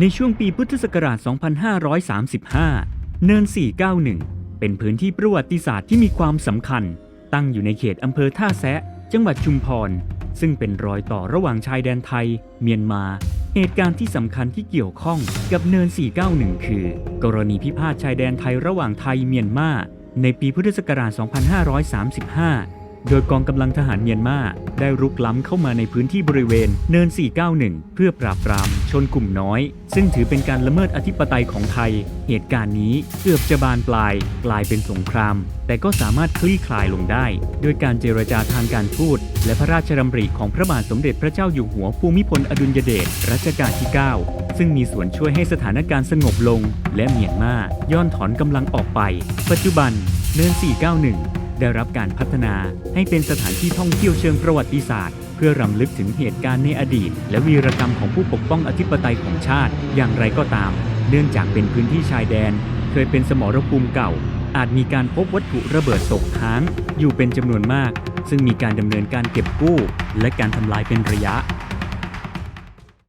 ในช่วงปีพุทธศักราช 2535 เนิน 491 เป็นพื้นที่ประวัติศาสตร์ที่มีความสำคัญ ตั้งอยู่ในเขตอำเภอท่าแซะ จังหวัดชุมพร ซึ่งเป็นรอยต่อระหว่างชายแดนไทย เมียนมา เหตุการณ์ที่สำคัญที่เกี่ยวข้องกับเนิน 491 คือ กรณีพิพาทชายแดนไทยระหว่างไทยเมียนมา ในปีพุทธศักราช 2535 โดยกองกำลังทหารเมียนมาได้รุกล้ำเข้ามาในพื้นที่บริเวณเนิน 491 เพื่อปราบปรามชนกลุ่มน้อย ซึ่งถือเป็นการละเมิดอธิปไตยของไทย เหตุการณ์นี้เกือบจะบานปลาย กลายเป็นสงคราม แต่ก็สามารถคลี่คลายลงได้โดยการเจรจาทางการทูตและพระราชดำริของพระบาทสมเด็จพระเจ้าอยู่หัวภูมิพลอดุลยเดชรัชกาลที่ 9 ซึ่งมีส่วนช่วยให้สถานการณ์สงบลง และเมียนมาย่อนถอนกำลังออกไป ปัจจุบันเนิน 491 ได้รับการพัฒนาให้เป็นสถานที่ท่องเที่ยวเชิงประวัติศาสตร์ เพื่อรำลึกถึงเหตุการณ์ในอดีต และวีรกรรมของผู้ปกป้องอธิปไตยของชาติ อย่างไรก็ตาม เนื่องจากเป็นพื้นที่ชายแดน เคยเป็นสมรภูมิเก่า อาจมีการพบวัตถุระเบิดตกค้าง อยู่เป็นจำนวนมาก ซึ่งมีการดำเนินการเก็บกู้ และการทำลายเป็นระยะ